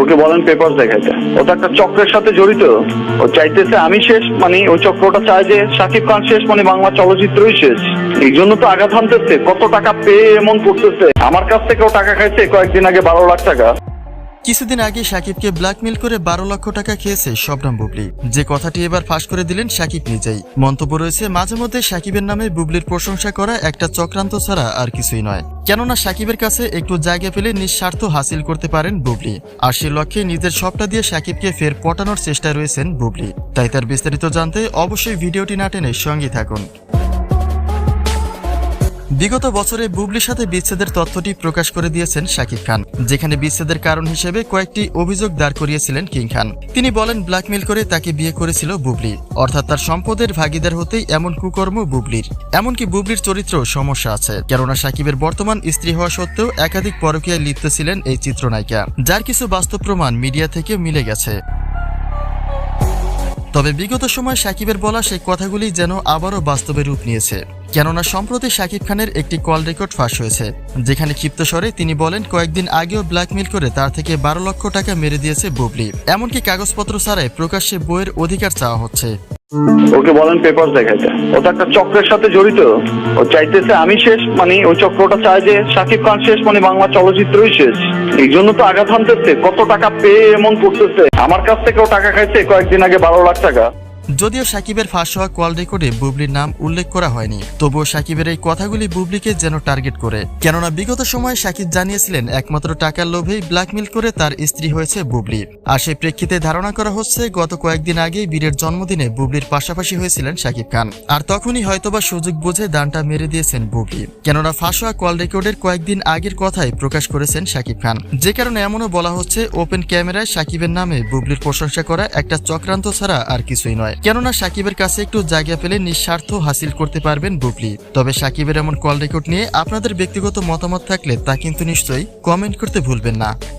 ওকে বলেন পেপার দেখাইতে। ও তো একটা চক্রের সাথে জড়িত। ও চাইতেছে আমি শেষ মানে ওই চক্রটা চায় যে শাকিব খান শেষ মানে বাংলা চলচ্চিত্রই শেষ। এই জন্য তো আঘাত হানতেছে, কত টাকা পেয়ে এমন করতেছে। আমার কাছ থেকেও টাকা খাইছে কয়েকদিন আগে বারো লাখ টাকা। কিছুদিন আগে সাকিবকে ব্ল্যাকমেল করে বারো লক্ষ টাকা খেয়েছে শবনম বুবলি। যে কথাটি এবার ফাঁস করে দিলেন সাকিব নিজেই। মন্তব্য রয়েছে, মাঝে মধ্যে সাকিবের নামে বুবলির প্রশংসা করা একটা চক্রান্ত ছাড়া আর কিছুই নয়। কেননা সাকিবের কাছে একটু জায়গা পেলে নিঃস্বার্থ হাসিল করতে পারেন বুবলি। আর সে লক্ষ্যে নিজের সবটা দিয়ে সাকিবকে ফের পটানোর চেষ্টায় রয়েছেন বুবলি। তাই তার বিস্তারিত জানতে অবশ্যই ভিডিওটি না টেনে সঙ্গে থাকুন। বিগত বছরে বুবলির সাথে বিচ্ছেদের তথ্যটি প্রকাশ করে দিয়েছেন শাকিব খান, যেখানে বিচ্ছেদের কারণ হিসেবে কয়েকটি অভিযোগ দাঁড় করিয়েছিলেন কিং খান। তিনি বলেন ব্ল্যাকমেল করে তাকে বিয়ে করেছিল বুবলি, অর্থাৎ তার সম্পদের ভাগিদার হতেই এমন কুকর্ম বুবলির। এমনকি বুবলির চরিত্র সমস্যা আছে, কেননা সাকিবের বর্তমান স্ত্রী হওয়া সত্ত্বেও একাধিক পরকীয়ায় লিপ্ত ছিলেন এই চিত্রনায়িকা, যার কিছু বাস্তব প্রমাণ মিডিয়া থেকে মিলে গেছে। তবে বিগত সময় সাকিবের বলা সেই কথাগুলি যেন আবারও বাস্তবে রূপ নিয়েছে। কেননা সম্প্রতি সাকিব খানের একটি কল রেকর্ড ফাঁস হয়েছে, যেখানে ক্ষিপ্ত স্বরে তিনি বলেন, কয়েকদিন আগেও ব্ল্যাকমেল করে তার থেকে বারো লক্ষ টাকা মেরে দিয়েছে বুবলি। এমনকি কাগজপত্র ছাড়াই প্রকাশ্যে বইয়ের অধিকার চাওয়া হচ্ছে। ওকে বলেন পেপার দেখাইতে। ও তো একটা চক্রের সাথে জড়িত। ও চাইতেছে আমি শেষ মানে ওই চক্রটা চায় যে শাকিব খান শেষ মানে বাংলা চলচ্চিত্রই শেষ। এই জন্য তো আঘাত হানতেছে, কত টাকা পেয়ে এমন করতেছে। আমার কাছ থেকেও টাকা খাইছে কয়েকদিন আগে বারো লাখ টাকা। যদিও সাকিবের ফাঁস হওয়া কল রেকর্ডে বুবলির নাম উল্লেখ করা হয়নি, তবুও সাকিবের এই কথাগুলি বুবলিকে যেন টার্গেট করে। কেননা বিগত সময়ে সাকিব জানিয়েছিলেন, একমাত্র টাকার লোভেই ব্ল্যাকমেল করে তার স্ত্রী হয়েছে বুবলি। আর সেই প্রেক্ষিতে ধারণা করা হচ্ছে, গত কয়েকদিন আগেই বীরের জন্মদিনে বুবলির পাশাপাশি হয়েছিলেন সাকিব খান। আর তখনই হয়তোবা সুযোগ বুঝে দানটা মেরে দিয়েছেন বুবলি। কেননা ফাঁস হওয়া কল রেকর্ডের কয়েকদিন আগের কথাই প্রকাশ করেছেন সাকিব খান। যে কারণে এমনও বলা হচ্ছে, ওপেন ক্যামেরায় সাকিবের নামে বুবলির প্রশংসা করা একটা চক্রান্ত ছাড়া আর কিছুই নয়। কেননা সাকিবের কাছে একটু জায়গা পেলে নিঃস্বার্থ হাসিল করতে পারবেন বুবলি। তবে সাকিবের এমন কল রেকর্ড নিয়ে আপনাদের ব্যক্তিগত মতামত থাকলে তা কিন্তু নিশ্চয়ই কমেন্ট করতে ভুলবেন না।